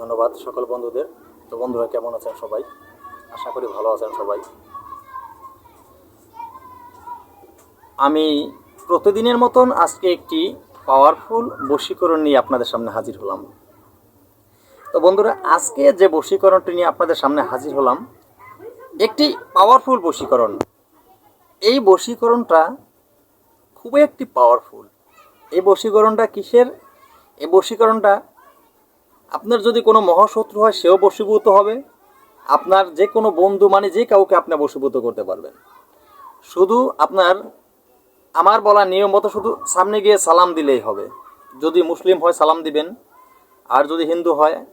ধন্যবাদ সকল বন্ধুদের। তো বন্ধুরা, কেমন আছেন সবাই? আশা করি ভালো আছেন সবাই। আমি প্রতিদিনের মতন আজকে একটি পাওয়ারফুল বশীকরণ নিয়ে আপনাদের সামনে হাজির হলাম। তো বন্ধুরা, আজকে যে বশীকরণটি নিয়ে আপনাদের সামনে হাজির হলাম, একটি পাওয়ারফুল বশীকরণ। এই বশীকরণটা খুবই একটি পাওয়ারফুল এই বশীকরণটা কিসের? এই বশীকরণটা আপনার যদি কোনো মহাশত্রু হয়, সেও বশীভূত হবে। আপনার যে কোনো বন্ধু মানে যে কাউকে আপনি বশীভূত করতে পারবেন। শুধু আপনার, আমার বলা নিয়ম মতো শুধু সামনে গিয়ে সালাম দিলেই হবে। যদি মুসলিম হয়, সালাম দিবেন। আর যদি হিন্দু হয়,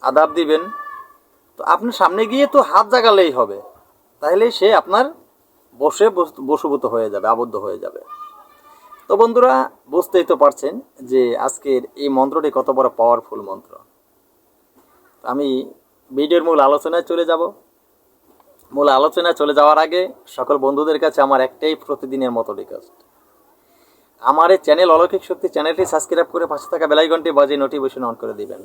আদাব দিবেন। তো আপনি সামনে গিয়ে তো হাত জাগালেই হবে। তাহলে সে আপনার বসে বস- বশীভূত হয়ে যাবে, আবদ্ধ হয়ে যাবে। তো বন্ধুরা, বুঝতেই তো পারছেন যে আজকের এই মন্ত্রটি কত বড় পাওয়ারফুল মন্ত্র। আমি ভিডিওর মূল আলোচনায় চলে যাব। মূল আলোচনায় চলে যাওয়ার আগে সকল বন্ধুদের কাছে আমার একটাই প্রতিদিনের মতো রিকোয়েস্ট আমার এই চ্যানেল অলৌকিক শক্তি চ্যানেলটি সাবস্ক্রাইব করে পাশে থাকা বেলাইকনটি বাজিয়ে নোটিফিকেশন অন করে দিবেন।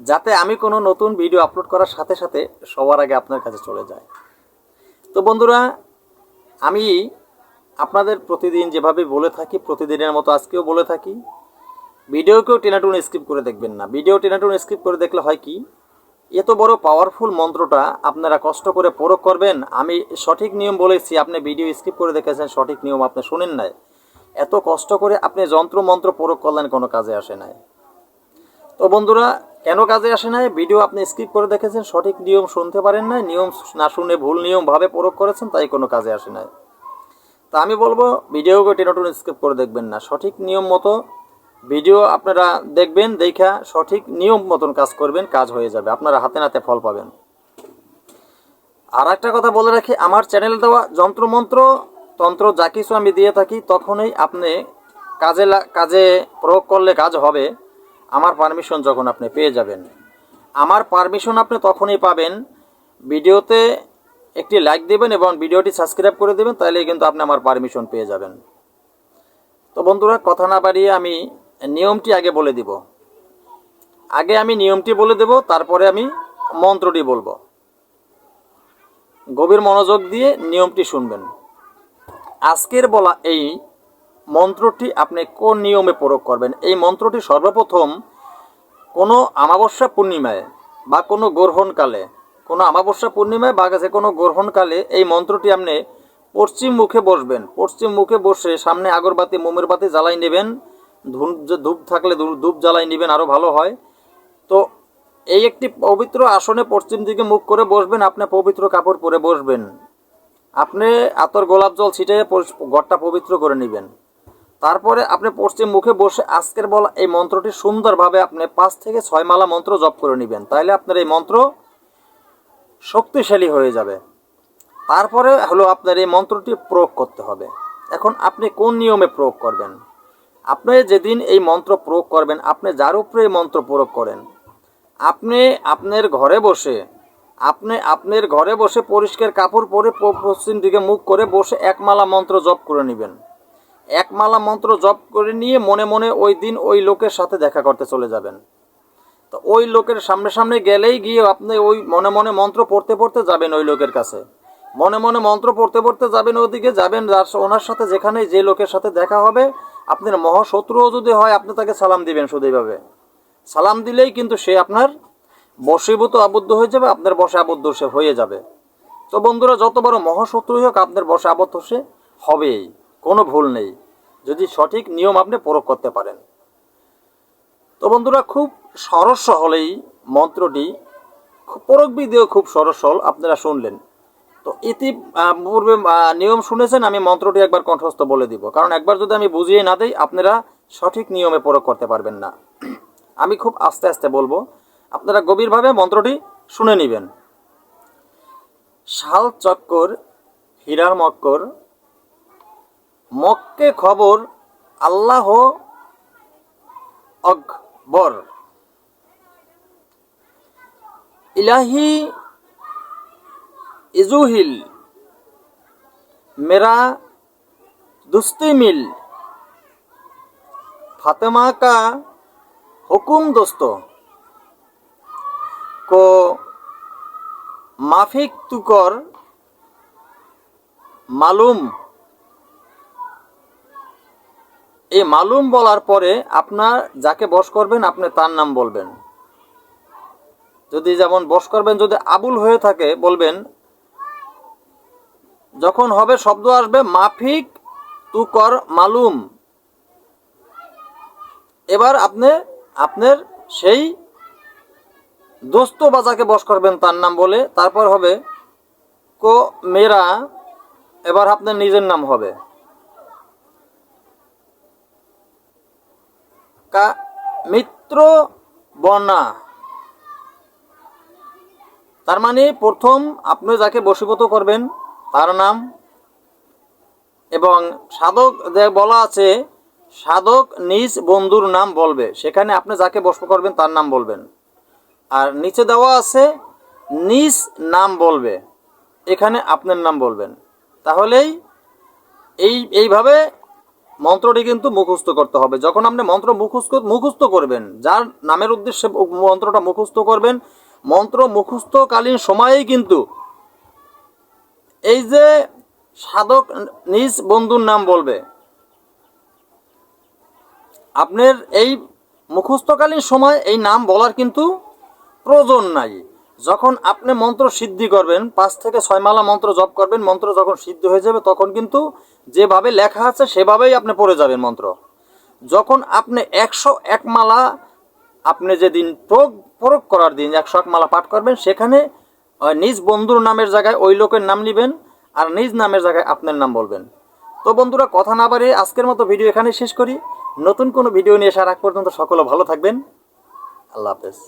যাতে আমি কোনো নতুন ভিডিও আপলোড করার সাথে সাথে সবার আগে আপনার কাছে চলে যায়। তো বন্ধুরা, আমি আপনাদের প্রতিদিন যেভাবে বলে থাকি, প্রতিদিনের মতো আজকেও বলে থাকি। ভিডিওকেও টেনাটুন স্কিপ করে দেখবেন না। ভিডিও টেনাটুন স্কিপ করে দেখলে হয় কি, এত বড় পাওয়ারফুল মন্ত্রটা আপনারা কষ্ট করে প্রয়োগ করবেন। আমি সঠিক নিয়ম বলেছি, আপনি ভিডিও স্কিপ করে দেখেছেন, সঠিক নিয়ম আপনি শুনেন নাই। এত কষ্ট করে আপনি যন্ত্র মন্ত্র প্রয়োগ করলেন, কোনো কাজে আসে নাই। তো বন্ধুরা, কেন কাজে আসে নাই? ভিডিও আপনি স্কিপ করে দেখেছেন, সঠিক নিয়ম শুনতে পারেন নাই। নিয়ম না শুনে ভুল নিয়মভাবে প্রয়োগ করেছেন, তাই কোনো কাজে আসে নাই। তা আমি বলব ভিডিওকে টেনটুন স্কিপ করে দেখবেন না। সঠিক নিয়ম মতো ভিডিও আপনারা দেখবেন, দেখা সঠিক নিয়ম মতন কাজ করবেন, কাজ হয়ে যাবে। আপনারা হাতে নাতে ফল পাবেন। আর একটা কথা বলে রাখি, আমার চ্যানেল দেওয়া যন্ত্রমন্ত্র, তন্ত্র যা কিছু আমি দিয়ে থাকি, তখনই আপনি কাজে কাজে প্রয়োগ করলে কাজ হবে। আমার পারমিশন যখন আপনি পেয়ে যাবেন। আমার পারমিশন আপনি তখনই পাবেন, ভিডিওতে একটি লাইক দেবেন এবং ভিডিওটি সাবস্ক্রাইব করে দেবেন তাহলে কিন্তু আপনি আমার পারমিশন পেয়ে যাবেন। তো বন্ধুরা, কথা না বাড়িয়ে আমি নিয়মটি আগে বলে দিব। আগে আমি নিয়মটি বলে দেব, তারপরে আমি মন্ত্রটি বলব। গভীর মনোযোগ দিয়ে নিয়মটি শুনবেন। আজকের বলা এই মন্ত্রটি আপনি কোন নিয়মে প্রয়োগ করবেন? এই মন্ত্রটি সর্বপ্রথম কোনো আমাবস্যা পূর্ণিমায় বা কোনো গ্রহণকালে কোনো আমাবস্যা পূর্ণিমায় বা যে কোনো গ্রহণকালে এই মন্ত্রটি আপনি পশ্চিম মুখে বসবেন। পশ্চিম মুখে বসে সামনে আগরবাতি মোমের বাতি জ্বালাই নেবেন। ধূপ ধূপ থাকলে ধূপ- ধূপ জ্বালাই নেবেন আরও ভালো হয়। তো এই একটি পবিত্র আসনে পশ্চিম দিকে মুখ করে বসবেন, আপনি পবিত্র কাপড় পরে বসবেন। আপনি আতর গোলাপ জল ছিটিয়ে ঘরটা পবিত্র করে নেবেন। তারপরে আপনি পশ্চিম মুখে বসে আজকের বলা এই মন্ত্রটি সুন্দরভাবে আপনি পাঁচ থেকে ছয় মালা মন্ত্র জপ করে নেবেন। তাহলে আপনার এই মন্ত্র শক্তিশালী হয়ে যাবে। তারপরে হলো আপনার এই মন্ত্রটি প্রয়োগ করতে হবে। এখন আপনি কোন নিয়মে প্রয়োগ করবেন? আপনি যেদিন এই মন্ত্র প্রয়োগ করবেন, আপনি যার উপরে এই মন্ত্র প্রয়োগ করেন, আপনি আপনার ঘরে বসে, আপনি আপনার ঘরে বসে পরিষ্কার কাপড় পরে পশ্চিম দিকে মুখ করে বসে একমালা মন্ত্র জপ করে নেবেন। একমালা মন্ত্র জপ করে নিয়ে মনে মনে ওই দিন ওই লোকের সাথে দেখা করতে চলে যাবেন। ওই লোকের সামনে সামনে গেলেই গিয়ে আপনি ওই মনে মনে মন্ত্র পড়তে পড়তে যাবেন ওই লোকের কাছে। মনে মনে মন্ত্র পড়তে পড়তে যাবেন ওদিকে, যাবেন যার ওনার সাথে যেখানে যে লোকের সাথে দেখা হবে, আপনার মহাশত্রুও যদি হয়, আপনি তাকে সালাম দিবেন শুধু এইভাবে। সালাম দিলেই কিন্তু সে আপনার বশীভূত আবদ্ধ হয়ে যাবে, আপনার বসে আবদ্ধ সে হয়ে যাবে। তো বন্ধুরা, যত বড় মহাশত্রুই হোক, আপনার বসে আবদ্ধ সে হবেই, কোনো ভুল নেই। যদি সঠিক নিয়ম আপনি প্রয়োগ করতে পারেন। তো বন্ধুরা, খুব সরস হলেই মন্ত্রটি পরকবিদেও খুব সরস সরল আপনারা শুনলেন। তো ইতি পূর্বে নিয়ম শুনেছেন, আমি মন্ত্রটি একবার কণ্ঠস্থ বলে দিব। কারণ একবার যদি আমি বুঝিয়ে না দিই, আপনারা সঠিক নিয়মে প্রয়োগ করতে পারবেন না। আমি খুব আস্তে আস্তে বলব, আপনারা গভীরভাবে মন্ত্রটি শুনে নেবেন। শাল চক্কর, হীরার মক্কর, মক্কে খবর, আল্লাহ আকবর ইলাহি ইজুহিল মেরা দুস্তি মিল। ফাতেমা কা হুকুম দোস্ত। কো মাফিক তুকর মালুম। এই মালুম বলার পরে আপনার যাকে বস করবেন, আপনি তার নাম বলবেন। যদি যেমন বস করবেন, যদি আবুল হয়ে থাকে, বলবেন, যখন হবে শব্দ আসবে, মাফিক তু কর মালুম। এবার আপনি, আপনার সেই দোস্ত বাজাকে বস করবেন তার নাম বলে, তারপর হবে, কো মেরা। এবার আপনার নিজের নাম হবে। কা মিত্র বর্ণা তার মানে প্রথম আপনি যাকে বশীভূত করবেন, তার নাম এবং সাধক যে বলা আছে, সাধক নিজ বন্ধুর নাম বলবে। সেখানে আপনি যাকে বশ করবেন, তার নাম বলবেন। আর নিচে দেওয়া আছে, নিজ নাম বলবে। এখানে আপনার নাম বলবেন। তাহলেই এই, এইভাবে মন্ত্রটি কিন্তু মুখস্থ করতে হবে। যখন আপনি মন্ত্র মুখস্থ মুখস্থ করবেন, যার নামের উদ্দেশ্যে মন্ত্রটা মুখস্থ করবেন মন্ত্র মুখস্থকালীন সময়েই কিন্তু এই যে সাধক নিজ বন্ধুর নাম বলবে। আপনার এই মুখস্থকালীন সময় এই নাম বলার কিন্তু প্রয়োজন নাই। যখন আপনি মন্ত্র সিদ্ধি করবেন, পাঁচ থেকে ছয় মালা মন্ত্র জপ করবেন, মন্ত্র যখন সিদ্ধ হয়ে যাবে, তখন কিন্তু যেভাবে লেখা আছে সেভাবেই আপনি পড়ে যাবেন মন্ত্র। যখন আপনি একশো এক মালা আপনি যেদিন প্রয়োগ প্রয়োগ করার দিন এক শখ মালা পাঠ করবেন, সেখানে নিজ বন্ধুর নামের জায়গায় ওই লোকের নাম নেবেন আর নিজ নামের জায়গায় আপনার নাম বলবেন। তো বন্ধুরা, কথা না বাড়িয়ে আজকের মতো ভিডিও এখানে শেষ করি। নতুন কোনো ভিডিও নিয়ে আসার আগ পর্যন্ত সকলে ভালো থাকবেন। আল্লাহ হাফেজ।